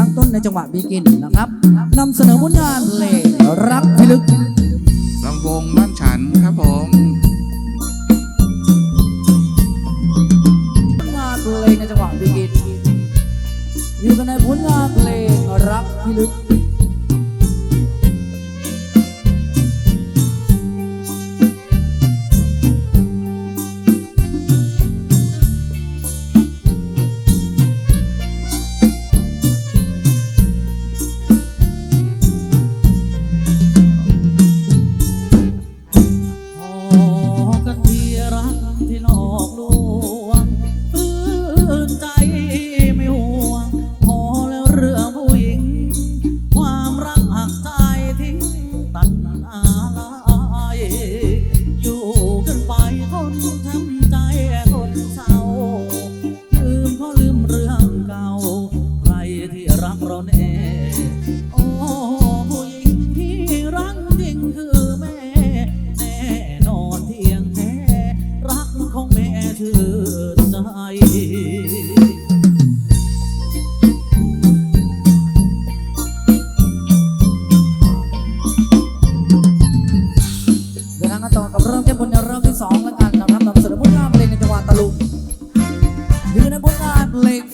รั้งต้นในจังหวะบีกินนะครับนำเสนอผลงานเพลงรักพิลึกลำวงบ้านฉันครับผมผลงานเพลงในจังหวะบีกินอยู่กันในผลงานเพลงรักพิลึก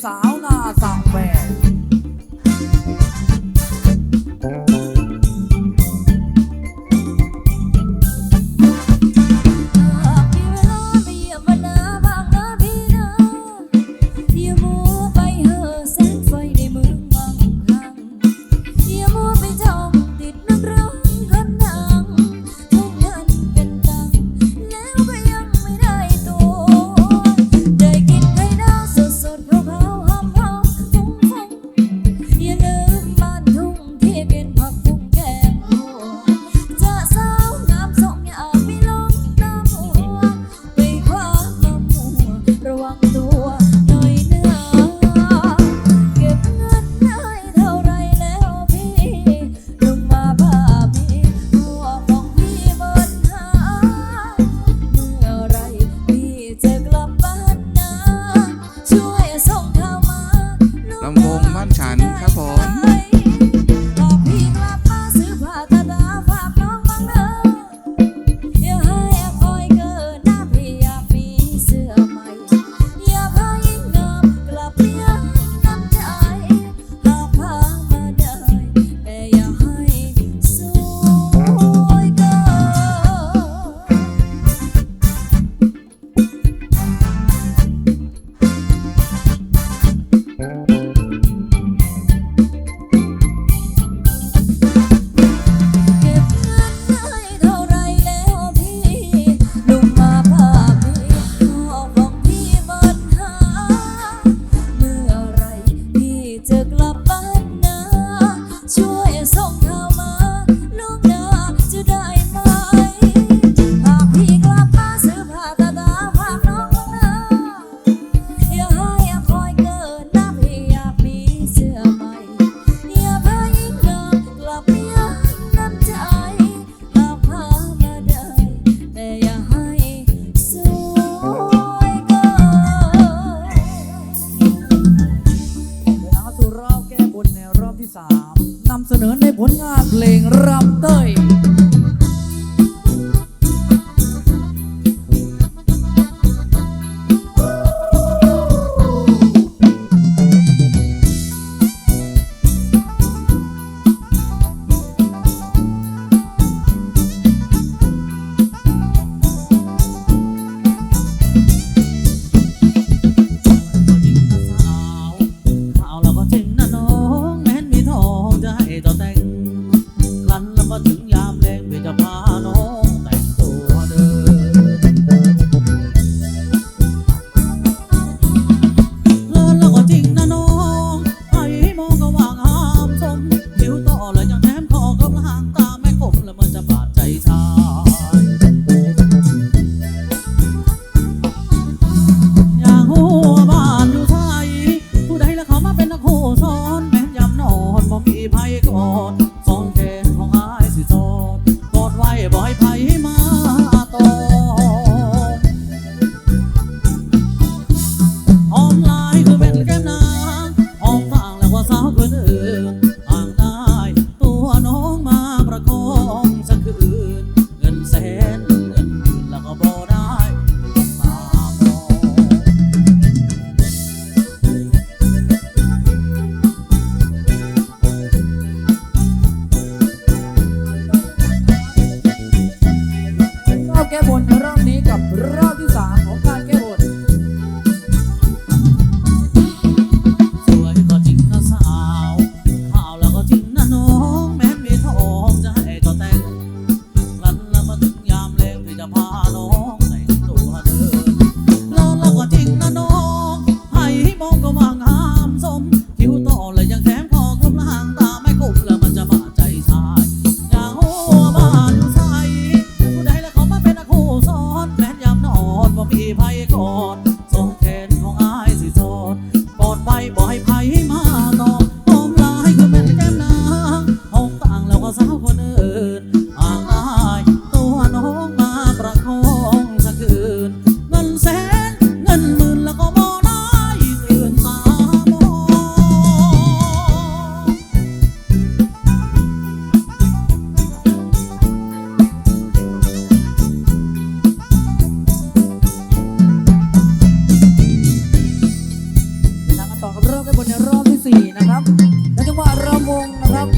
上哪上班。cuando good.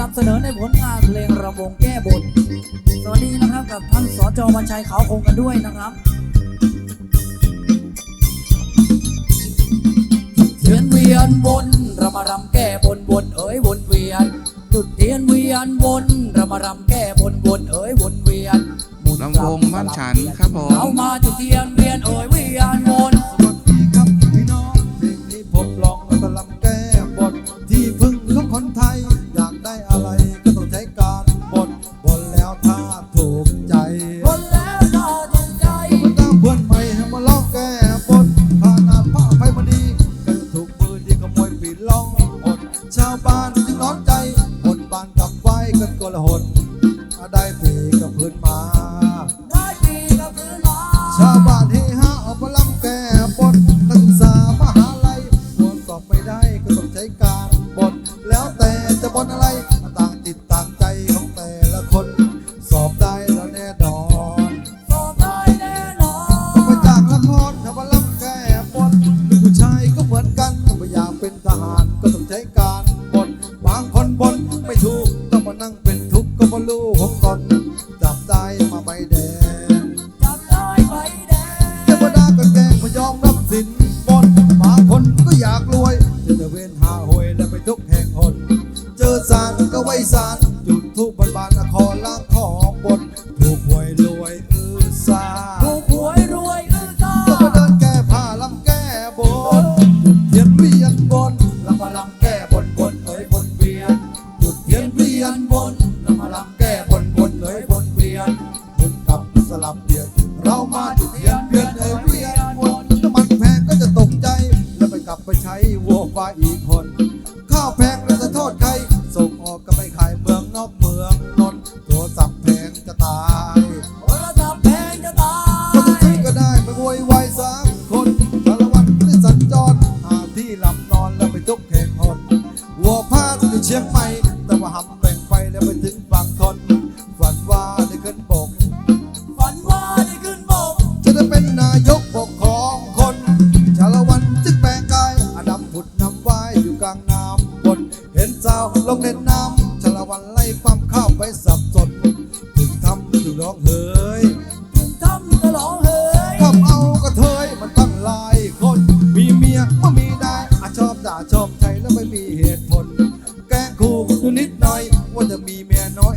ำเสนอในผลงานเพลงระวงแก้บน สวัสดีนะครับกับท่านสจวันชัยเขาคงกันด้วยนะครับเวียนเวียนวนระมารำแก้บนบนเอ๋ยวนเวียน จุดเทียนเวียนวนระมารำแก้บนบนเอ๋ยวนเวียนลำวงบ้านฉันครับผมเอามาจุดเทียนเวียนเอ๋ย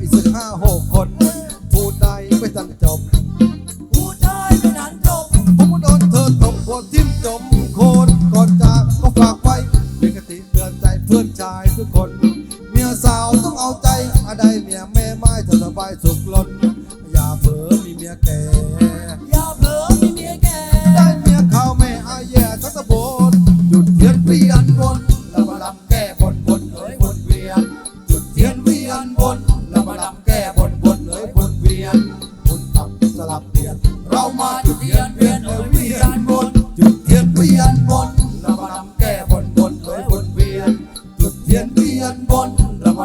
อีกสิบห้าหกคน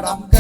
I'm.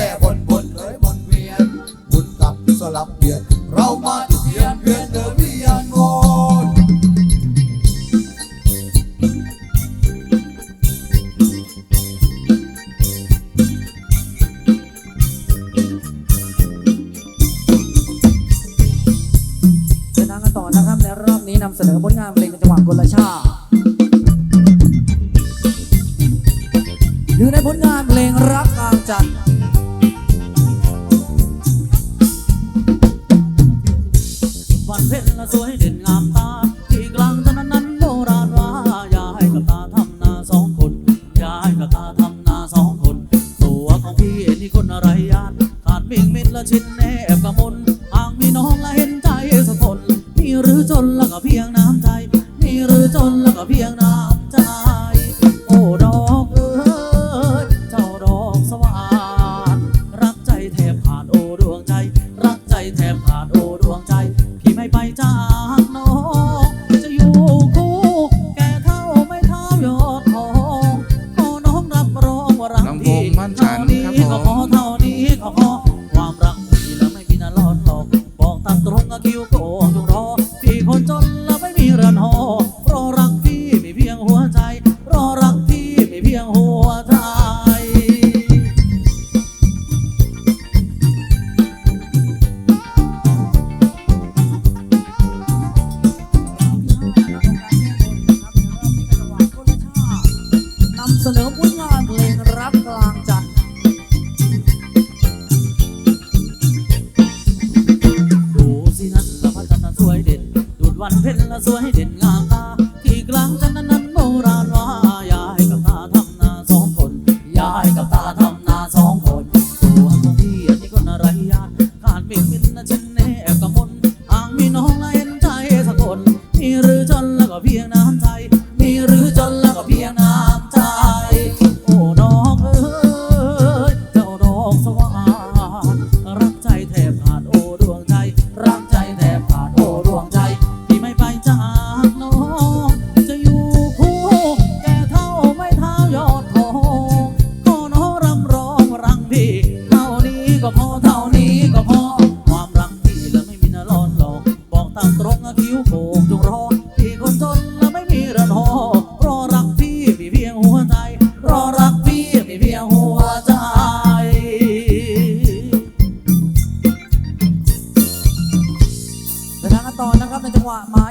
I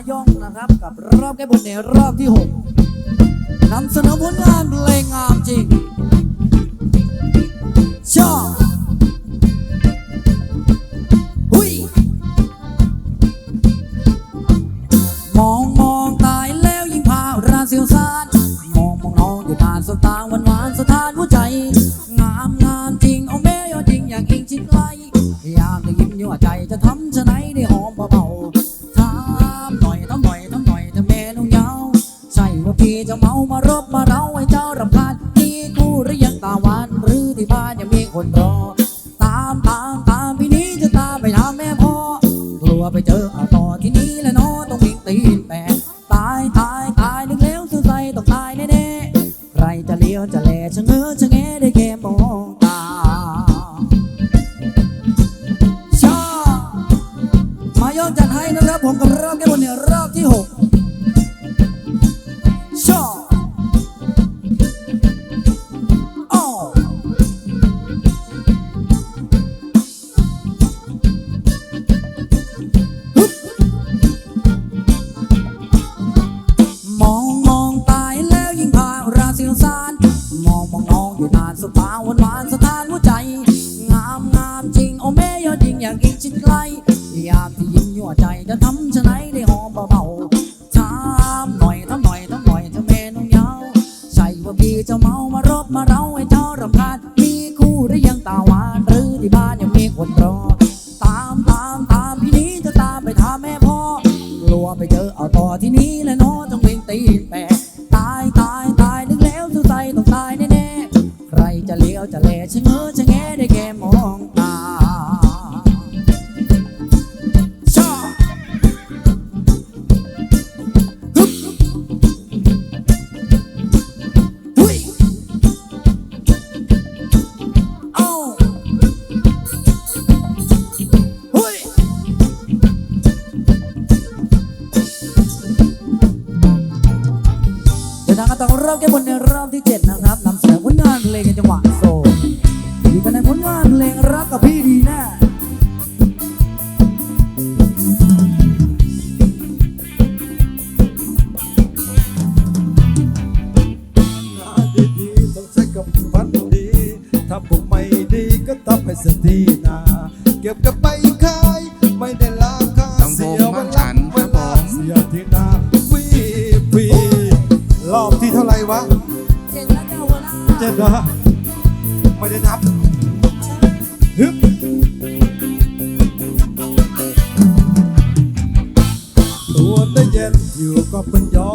ย่องนะครับ กับรอบแก้บนในรอบที่ 6นำเสนอผลงานเพลงงามจริงชอบ ไปเจอเอาต่อที่นี่ อยากอีกชิดไกลยากที่ยิ้มยั่วใจจะทำ แก้บนในรอบที่ 7 นะครับนำเสนอผลงานเพลงกันจั ไม่ได้นับฮึบตัวได้เย็นอยู่ก็เป็นยอ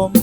我们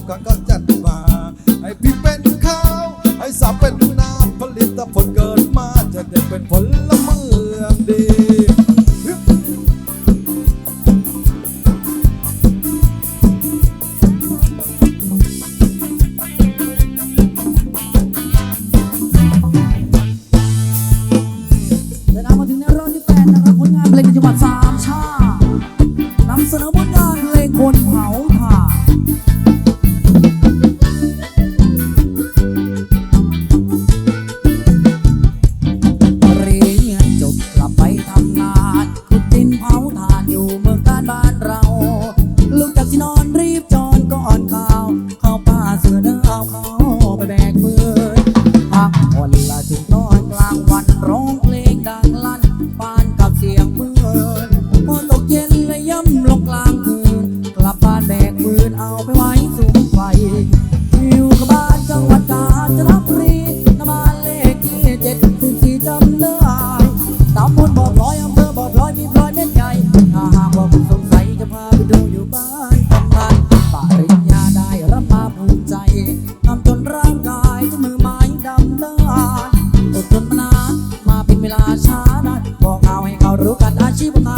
tipo